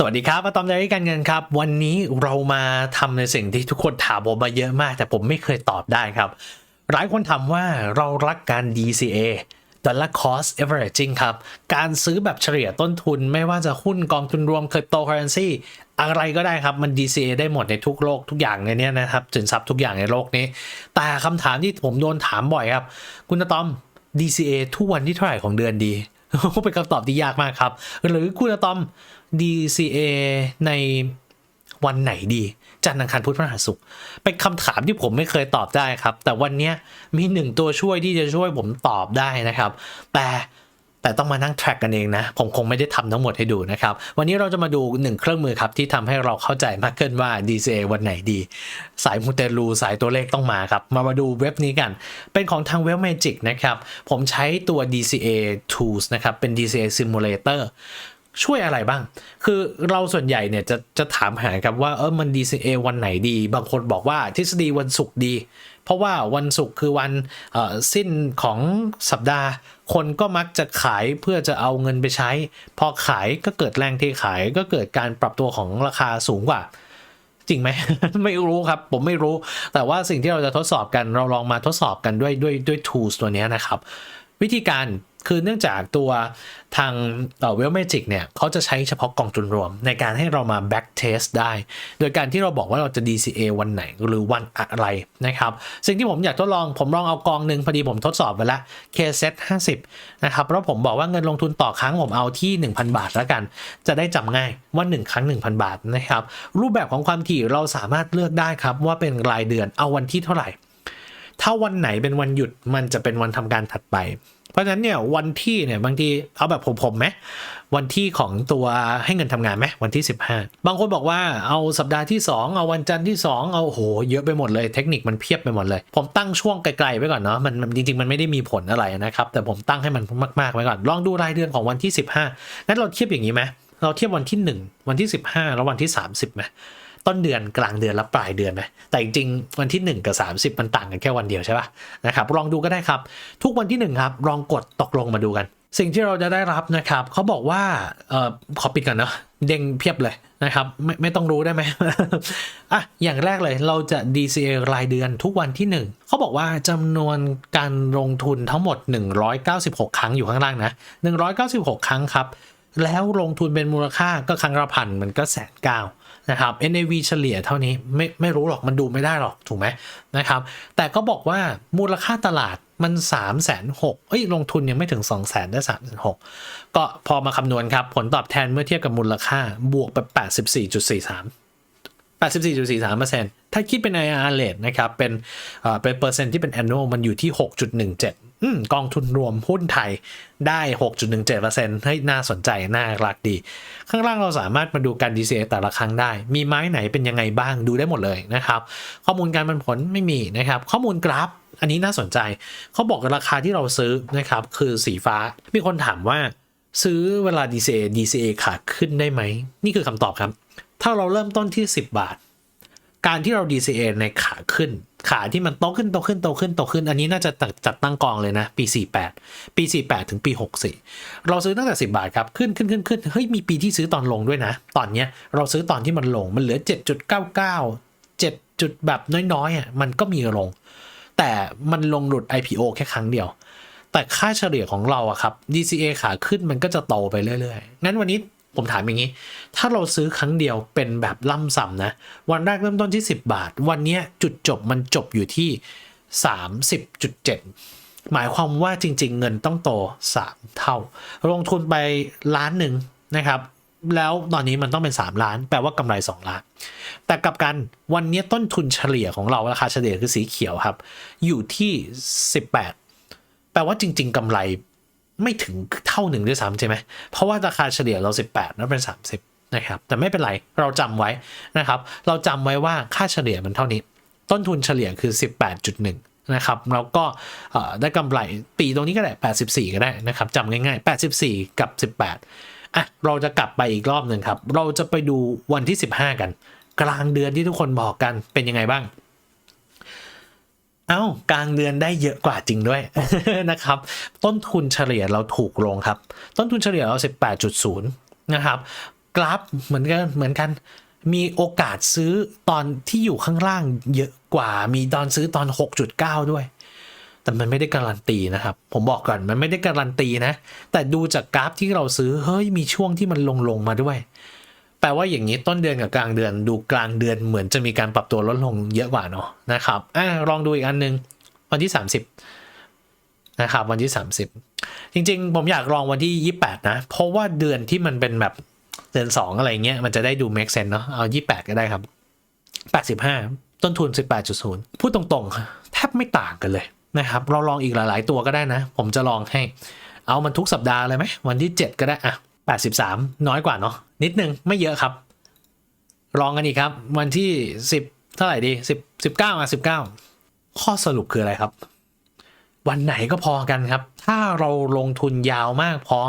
สวัสดีครับมาตอมใจการเงินครับ วันนี้เรามาทำในสิ่งที่ทุกคนถามผมมาเยอะมาก แต่ผมไม่เคยตอบได้ครับ หลายคนถามว่าเรารักการ DCA Dollar Cost Averaging ครับ การซื้อแบบเฉลี่ยต้นทุนไม่ว่าจะหุ้นกองทุนรวม Cryptocurrency อะไรก็ได้ครับ มัน DCA ได้หมดในทุกโลกทุกอย่างในนี้นะครับสินทรัพย์ทุกอย่างในโลกนี้ แต่คำถามที่ผมโดนถามบ่อยครับ คุณตอม DCA ทุกวันที่เท่าไหร่ของเดือนดี เป็นคำตอบที่ยากมากครับ หรือคุณอะตอม DCA ในวันไหนดี จันทร์อังคารพุธพฤหัสศุกร์เป็นคำถามที่ผมไม่เคยตอบได้ครับ แต่วันนี้มีหนึ่งตัวช่วยที่จะช่วยผมตอบได้นะครับ แต่ แต่ต้องมานั่ง track กันเองนะ ผมคงไม่ได้ทำทั้งหมดให้ดูนะครับ วันนี้เราจะมาดูหนึ่งเครื่องมือครับ ที่ทำให้เราเข้าใจมากขึ้นว่า DCA วันไหนดี สายมูเตลูสายตัวเลขต้องมาครับ มามาดูเว็บนี้กัน เป็นของทาง w e l l Magic นะครับ ผมใช้ตัว DCA Tools นะครับ เป็น DCA Simulator ช่วยอะไรบ้าง คือเราส่วนใหญ่เนี่ยจะจะถามหาครับว่าเออมัน DCA วันไหนดี บางคนบอกว่าทฤษฎีวันศุกร์ดี เพราะว่าวันศุกร์คือวันสิ้นของสัปดาห์ คนก็มักจะขายเพื่อจะเอาเงินไปใช้ พอขายก็เกิดแรงเทขายก็เกิดการปรับตัวของราคาสูงกว่าจริงไหมไม่รู้ครับ ผมไม่รู้ แต่ว่าสิ่งที่เราจะทดสอบกันเราลองมาทดสอบกันด้วยด้วยด้วย tools ตัวนี้นะครับ วิธีการ คือเนื่องจากตัวทางเวลเมจิกเนี่ยเขาจะใช้เฉพาะกองทุนรวม ในการให้เรามา back test ได้ โดยการที่เราบอกว่าเราจะ DCA วันไหนหรือวันอะไรนะครับ สิ่งที่ผมอยากทดลองผมลองเอากองหนึ่งพอดีผมทดสอบไปแล้ว KSET 50 นะครับแล้วผมบอกว่าเงินลงทุนต่อครั้งผมเอาที่ 1,000 บาทแล้วกัน จะได้จำง่ายว่า 1 ครั้ง 1,000 บาทนะครับ รูปแบบของความถี่เราสามารถเลือกได้ครับว่าเป็นรายเดือนเอาวันที่เท่าไหร่ ถ้าวันไหนเป็นวันหยุดมันจะเป็นวันทำการถัดไป เพราะฉะนั้นเนี่ยวันที่เนี่ยบางทีเอาแบบผมผมไหมวันที่ของตัวให้เงินทำงานไหมวันที่ 15 บางคนบอกว่าเอาสัปดาห์ที่ 2 เอาวันจันทร์ที่ 2 เอาโอ้โหเยอะไปหมดเลย เทคนิคมันเพียบไปหมดเลย ผมตั้งช่วงไกลๆไว้ก่อนเนาะมันมันจริงๆ มันไม่ได้มีผลอะไรนะครับ แต่ผมตั้งให้มันมากๆไว้ก่อน ลองดูรายเดือนของวันที่ 15งั้นเราเทียบอย่างนี้ไหมเราเทียบวันที่ 1 วันที่ 15 แล้ววันที่ 30ไหม ต้นเดือนกลางเดือนและปลายเดือนไหมแต่จริงๆวันที่ 1 กับ 30 มันต่างกันแค่วันเดียวใช่ป่ะนะครับลองดูก็ได้ครับ ทุกวันที่ 1 ครับ ลองกดตกลงมาดูกัน สิ่งที่เราจะได้รับนะครับเขาบอกว่าเออขอปิดก่อนเนาะเด้งเพียบเลยนะครับ ไม่ไม่ต้องรู้ได้ไหมอะอย่างแรกเลยเราจะ DCA รายเดือนทุกวันที่ 1 เขาบอกว่าจำนวนการลงทุนทั้งหมด 196 ครั้งอยู่ข้างล่างนะ196 ครั้งครับแล้วลงทุนเป็นมูลค่าก็ครั้งละพันมันก็แสนเก้า นะครับ NAV เฉลี่ยเท่านี้ไม่ไม่รู้หรอกมันดูไม่ได้หรอกถูกไหมนะครับ แต่ก็บอกว่ามูลค่าตลาดมัน3ามแสนหกเอ้ยลงทุนยังไม่ถึง 2 0 0แสนได้3ามแสนหกก็พอมาคำนวณครับ ผลตอบแทนเมื่อเทียบกับมูลค่าบวกไป 84.43 84.43%ถ้าคิดเป็น IRR rate นะครับเป็นเอ่อเป็นเปอร์เซ็นต์ที่เป็น annual มันอยู่ที่ 6.17อืมกองทุนรวมหุ้นไทยได้ 6.17%ให้ยน่าสนใจ น่ารักดี ข้างล่างเราสามารถมาดูการ DCA แต่ละครั้งได้ มีไม้ไหนเป็นยังไงบ้างดูได้หมดเลยนะครับ ข้อมูลการปันผลไม่มีนะครับ ข้อมูลกราฟ อันนี้น่าสนใจ เขาบอกราคาที่เราซื้อนะครับ คือสีฟ้า มีคนถามว่า ซื้อเวลา DCA DCA ขาขึ้นได้ไหม นี่คือคำตอบครับ ถ้าเราเริ่มต้นที่ 10 บาท การที่เรา DCA ในขาขึ้น ขาที่มันโตขึ้นโตขึ้นโตขึ้นโตขึ้น อันนี้น่าจะจัดตั้งกองเลยนะ ปี 48 ปี 48 ถึงปี 64 เราซื้อตั้งแต่ 10 บาทครับ ขึ้นขึ้นขึ้นขึ้นเฮ้ยมีปีที่ซื้อตอนลงด้วยนะ ตอนเนี้ยเราซื้อตอนที่มันลงมันเหลือ 7.99 7 จุดแบบน้อยๆอะมันก็มีลง แต่มันลงหลุด IPO แค่ครั้งเดียว แต่ค่าเฉลี่ยของเราอะครับ DCA ขาขึ้นมันก็จะโตไปเรื่อยๆ งั้นวันนี้ ผมถามอย่างนี้ ถ้าเราซื้อครั้งเดียวเป็นแบบล่ำสัมนะ วันแรกเริ่มต้นที่ 10 บาท วันนี้จุดจบมันจบอยู่ที่ 30.7 หมายความว่าจริง ๆ เงินต้องโต 3 เท่า ลงทุนไปล้านหนึ่งนะครับแล้วตอนนี้มันต้องเป็น 3 ล้าน แปลว่ากำไร 2 ล้าน แต่กลับกันวันนี้ต้นทุนเฉลี่ยของเราราคาเฉลี่ยคือสีเขียวครับ อยู่ที่ 18 แปลว่าจริง ๆกำไร ไม่ถึงเท่าหนึ่งด้วยซ้ำใช่ไหม เพราะว่าราคาเฉลี่ยเรา 18แล้วเป็น 30 นะครับ แต่ไม่เป็นไร เราจำไว้นะครับ เราจำไว้ว่าค่าเฉลี่ยมันเท่านี้ ต้นทุนเฉลี่ยคือ 18.1 นะครับแล้วก็ได้กำไรปีตรงนี้ก็ได้ 84 ก็ได้นะครับจำง่ายๆ 84 กับ 18 อะ เราจะกลับไปอีกรอบหนึ่งครับ เราจะไปดูวันที่ 15 กัน กลางเดือนที่ทุกคนบอกกันเป็นยังไงบ้าง เอ้ากลางเดือนได้เยอะกว่าจริงด้วยนะครับ ต้นทุนเฉลี่ยเราถูกลงครับ ต้นทุนเฉลี่ยเรา 18.0 นะครับ กราฟเหมือนกันเหมือนกัน มีโอกาสซื้อตอนที่อยู่ข้างล่างเยอะกว่า มีตอนซื้อตอน 6.9 ด้วย แต่มันไม่ได้การันตีนะครับ ผมบอกก่อนมันไม่ได้การันตีนะ แต่ดูจากกราฟที่เราซื้อ เฮ้ย มีช่วงที่มันลงลงมาด้วย แปลว่าอย่างนี้ต้นเดือนกับกลางเดือนดูกลางเดือนเหมือนจะมีการปรับตัวลดลงเยอะกว่าเนาะนะครับอะลองดูอีกอันหนึง วันที่ 30นะครับวันที่ 30 จริง ๆ ผมอยากลองวันที่ 28 นะ เพราะว่าเดือนที่มันเป็นแบบเดือน 2 อะไรเงี้ยมันจะได้ดู make sense เนาะเอา 28 ก็ได้ครับ 85 ต้นทุน 18.0 พูดตรงๆ แทบไม่ต่างกันเลยนะครับเราลองอีกหลาย ๆ ตัวก็ได้นะ ผมจะลองให้ เอามันทุกสัปดาห์เลยไหมวันที่ 7 ก็ได้อะ 83 น้อยกว่าเนาะนิดนึงไม่เยอะครับ ลองกันอีกครับ วันที่ 10 เท่าไหร่ดี 10 19อะ19 ข้อสรุปคืออะไรครับ วันไหนก็พอกันครับ ถ้าเราลงทุนยาวมากพอ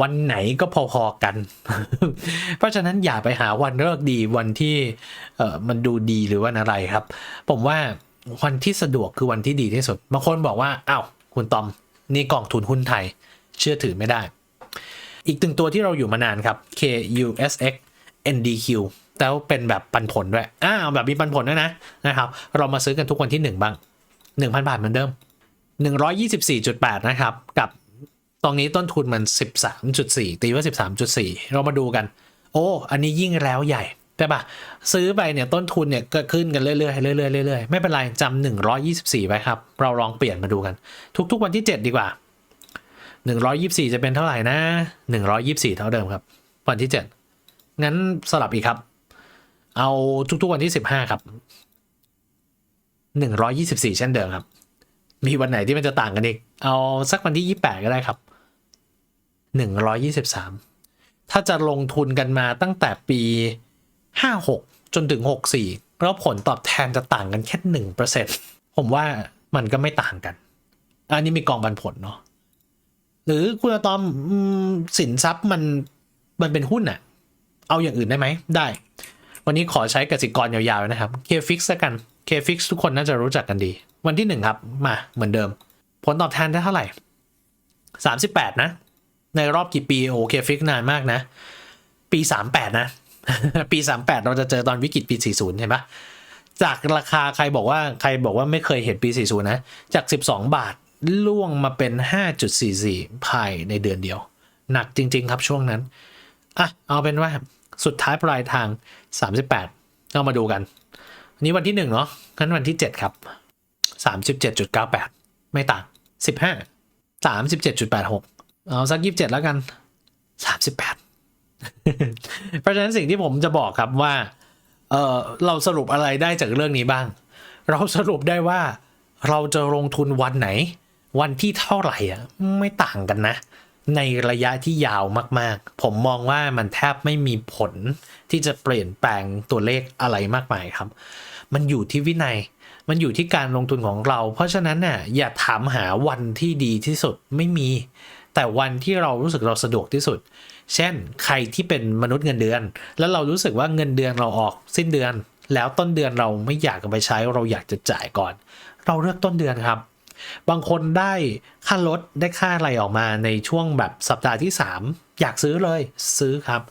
วันไหนก็พอๆกัน เพราะฉะนั้นอย่าไปหาวันเลิกดีวันที่เออมันดูดีหรือวันอะไรครับ ผมว่าวันที่สะดวกคือวันที่ดีที่สุดบางคนบอกว่าอ้าวคุณตอมนี่กองทุนหุ้นไทย เชื่อถือไม่ได้ อีกตึงตัวที่เราอยู่มานานครับ KUSX NDQ แล้วเป็นแบบปันผลด้วยอ้าวแบบมีปันผลด้วยนะนะครับ เรามาซื้อกันทุกวันที่ 1 บ้าง 1,000 บาทเหมือนเดิม 124.8 นะครับ กับตรงนี้ต้นทุนมัน 13.4 ตีว่า 13.4 เรามาดูกัน โอ้ อันนี้ยิ่งแล้วใหญ่ใช่ปะซื้อไปเนี่ยต้นทุนเนี่ยก็ขึ้นกันเรื่อยๆเรื่อยๆเรื่อยๆไม่เป็นไรจำ124ไว้ครับ เราลองเปลี่ยนมาดูกัน ทุกๆวันที่ 7 ดีกว่า 124 จะเป็นเท่าไหร่นะ 124 เท่าเดิมครับ วันที่ 7 งั้นสลับอีกครับ เอาทุกๆวันที่ 15 ครับ 124 เช่นเดิมครับ มีวันไหนที่มันจะต่างกันอีก เอาสักวันที่ 28 ก็ได้ครับ 123 ถ้าจะลงทุนกันมาตั้งแต่ปี 56 จนถึง 64 แล้วผลตอบแทนจะต่างกันแค่ 1%ผมว่ามันก็ไม่ต่างกัน อันนี้มีกองบันผลเนาะ หรือคุณอะตอมสินทรัพย์มันมันเป็นหุ้นอะเอาอย่างอื่นได้ไหมได้ วันนี้ขอใช้กสิกรยาวๆนะครับ KFix ละกัน KFix ทุกคนน่าจะรู้จักกันดี วันที่หนึ่งครับ มาเหมือนเดิม ผลตอบแทนได้เท่าไหร่ 38 นะ ในรอบกี่ปีโอ KFix นานมากนะ ปี 38 นะ ปี 38 เราจะเจอตอนวิกฤตปี 40 เห็นปะจากราคาใครบอกว่าใครบอกว่าไม่เคยเห็นปี 40 นะ จาก 12 บาท ล่วงมาเป็น 5.44 ภายในเดือนเดียว หนักจริง ๆ ครับช่วงนั้น อะ เอาเป็นว่าสุดท้ายปลายทาง 38 เรามาดูกันอันนี้วันที่ 1 เนาะงั้นวันที่ 7 ครับ 37.98 ไม่ต่าง 15 37.86 เอาสัก 27 แล้วกัน 38 เพราะฉะนั้นสิ่งที่ผมจะบอกครับว่าเออเราสรุปอะไรได้จากเรื่องนี้บ้าง เราสรุปได้ว่าเราจะลงทุนวันไหน วันที่เท่าไหร่อะไม่ต่างกันนะ ในระยะที่ยาวมากๆ ผมมองว่ามันแทบไม่มีผลที่จะเปลี่ยนแปลงตัวเลขอะไรมากมายครับ มันอยู่ที่วินัยมันอยู่ที่การลงทุนของเรา เพราะฉะนั้นน่ะอย่าถามหาวันที่ดีที่สุดไม่มี แต่วันที่เรารู้สึกเราสะดวกที่สุด เช่น ใครที่เป็นมนุษย์เงินเดือน แล้วเรารู้สึกว่าเงินเดือนเราออกสิ้นเดือน แล้วต้นเดือนเราไม่อยากไปใช้เราอยากจะจ่ายก่อน เราเลือกต้นเดือนครับ บางคนได้ค่ารถได้ค่าอะไรออกมาในช่วงแบบสัปดาห์ที่ 3 อยากซื้อเลยซื้อครับ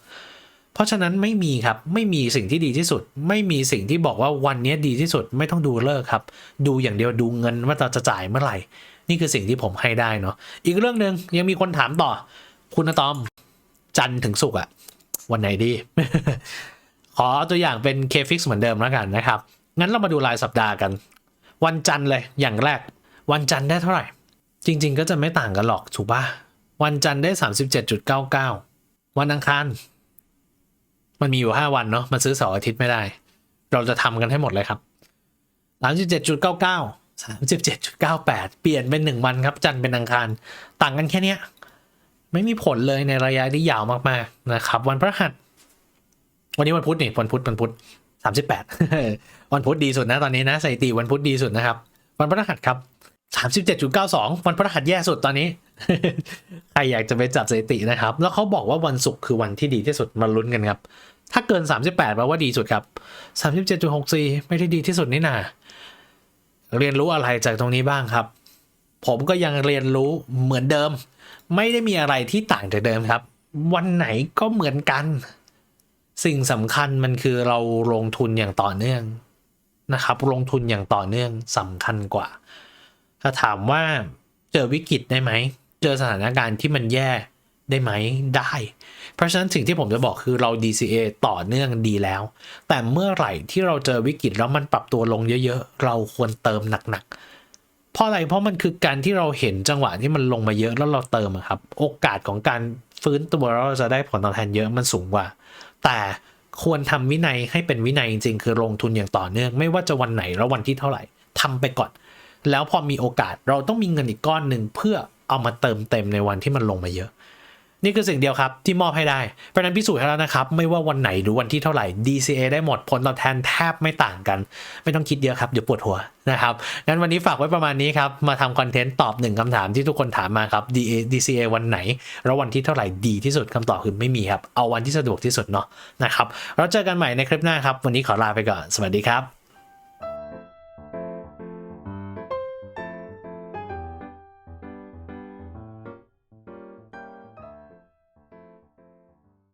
เพราะฉะนั้นไม่มีครับไม่มีสิ่งที่ดีที่สุด ไม่มีสิ่งที่บอกว่าวันนี้ดีที่สุดไม่ต้องดูเลิกครับ ดูอย่างเดียวดูเงินว่าเราจะจ่ายเมื่อไหร่ นี่คือสิ่งที่ผมให้ได้เนาะอีกเรื่องหนึ่งยังมีคนถามต่อ คุณตอมจันถึงศุกอะวันไหนดี ขอตัวอย่างเป็น K-Fix เหมือนเดิมแล้วกันนะครับ งั้นเรามาดูรายสัปดาห์กัน วันจันทร์เลยอย่างแรก วันจันทร์ได้เท่าไหร่ จริง ๆ ก็จะไม่ต่างกันหรอกถูกปะวันจันทร์ได้37.99วันอังคารมันมีอยู่5วันเนาะมันซื้อเสาร์อาทิตย์ไม่ได้ เราจะทำกันให้หมดเลยครับ37.99 37.98เก้าเก้าสามสิบเจ็ดจุดเก้าแปดเปลี่ยนเป็น1วันครับ จันทร์เป็นอังคารต่างกันแค่เนี้ยไม่มีผลเลยในระยะที่ยาวมากๆนะครับ วันพฤหัส วันนี้วันพุธนี่วันพุธวันพุธสามสิบแปดวันพุธดีสุดนะตอนนี้นะสถิติวันพุธดีสุดนะครับ วันพฤหัสครับ สามสิบเจ็ดจุดเก้าสองวันพฤหัสแย่สุดตอนนี้ ใครอยากจะไปจับสถิตินะครับ แล้วเขาบอกว่าวันศุกร์คือวันที่ดีที่สุดมาลุ้นกันครับ ถ้าเกิน 38แปลว่าดีสุดครับ 37.64 ไม่ได้ดีที่สุดนี่นาเรียนรู้อะไรจากตรงนี้บ้างครับ ผมก็ยังเรียนรู้เหมือนเดิม ไม่ได้มีอะไรที่ต่างจากเดิมครับ วันไหนก็เหมือนกัน สิ่งสำคัญมันคือเราลงทุนอย่างต่อเนื่องนะครับ ลงทุนอย่างต่อเนื่องสำคัญกว่า ถ้าถามว่าเจอวิกฤตได้ไหม เจอสถานการณ์ที่มันแย่ได้ไหมได้ เพราะฉะนั้นสิ่งที่ผมจะบอกคือเรา DCA ต่อเนื่องดีแล้ว แต่เมื่อไหร่ที่เราเจอวิกฤตแล้วมันปรับตัวลงเยอะๆ เราควรเติมหนักๆ เพราะอะไร เพราะมันคือการที่เราเห็นจังหวะที่มันลงมาเยอะแล้วเราเติมครับ โอกาสของการฟื้นตัวแล้วเราจะได้ผลตอบแทนเยอะมันสูงกว่า แต่ควรทำวินัยให้เป็นวินัยจริงๆ คือลงทุนอย่างต่อเนื่อง ไม่ว่าจะวันไหนแล้ววันที่เท่าไหร่ทำไปก่อน แล้วพอมีโอกาสเราต้องมีเงินอีกก้อนหนึ่งเพื่อเอามาเติมเต็มในวันที่มันลงมาเยอะ นี่คือสิ่งเดียวครับที่มอบให้ได้ เพราะนั้นพิสูจน์ให้แล้วนะครับ ไม่ว่าวันไหนหรือวันที่เท่าไหร่ DCA ได้หมดผลตอบแทนแทบไม่ต่างกัน ไม่ต้องคิดเยอะครับเดี๋ยวปวดหัวนะครับงั้นวันนี้ฝากไว้ประมาณนี้ครับ มาทำคอนเทนต์ตอบหนึ่งคำถามที่ทุกคนถามมาครับ DA DCA วันไหน แล้ววันที่เท่าไหร่ดีที่สุดคำตอบคือไม่มีครับเอาวันที่สะดวกที่สุดเนาะนะครับเราเจอกันใหม่ในคลิปหน้าครับวันนี้ขอลาไปก่อนสวัสดีครับ